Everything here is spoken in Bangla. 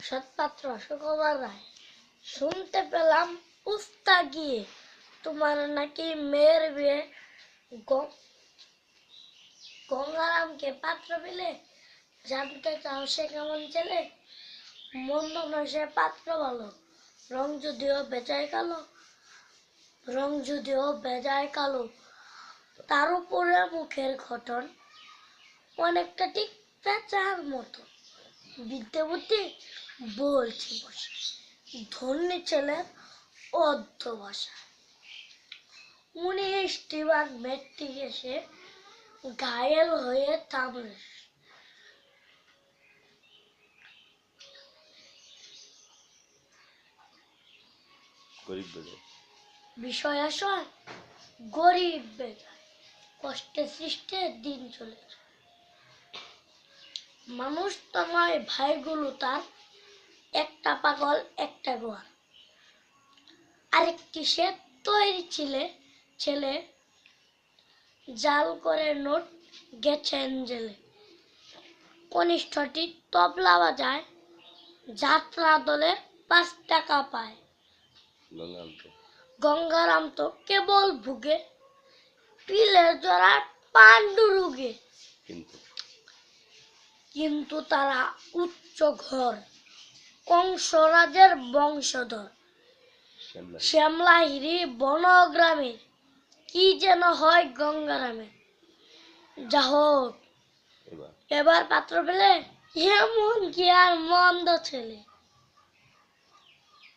সৎপাত্র সুকুমার রায়। শুনতে পেলাম উস্তা গিয়ে তোমার নাকি মেয়ের বিয়ে। গঙ্গারামকে পাত্র পেলে? জানতে চাও সে কেমন ছেলে? মন্দ নয় সে পাত্র ভালো। রং যদিও বেজায় কালো। রং যদিও বেজায় কালো। তার উপরে মুখের গঠন অনেকটা ঠিক পেঁচার মতো। বিদ্যে বুদ্ধি বলছি বসে। ধন্যী ছেলের অধ্যবসা উনিশটি বার মেট্রিক এসে ঘায়েল হয়ে থামলে। গরিব বেজায়। বিষয় আসয় গরিব বেজায়। কষ্টে সৃষ্টে দিন চলে যায়। মানুষ তো নয়, ভাইগুলো তার। একটা পাগল, একটা গোয়াল আরেকটি সে তৈরি ছিলে, ছেলে। জাল করে নোট গেছেন জেলে। কনিষ্ঠটি তবলা বাজায়, যাত্রা দলে পাঁচ টাকা পায়। গঙ্গারাম তো কেবল ভুগে, পিলের জড়ার পাণ্ডু রুগে কিন্তু কিন্তু তারা উচ্চ ঘর কংসরাজের বংশধর। শ্যামলা শ্যামলাহিরি বনগ্রামে কি যেন হয় গঙ্গারামে। যা হোক এবার। এবার পাত্র পেলে এমন কি আর মন্দ ছেলে।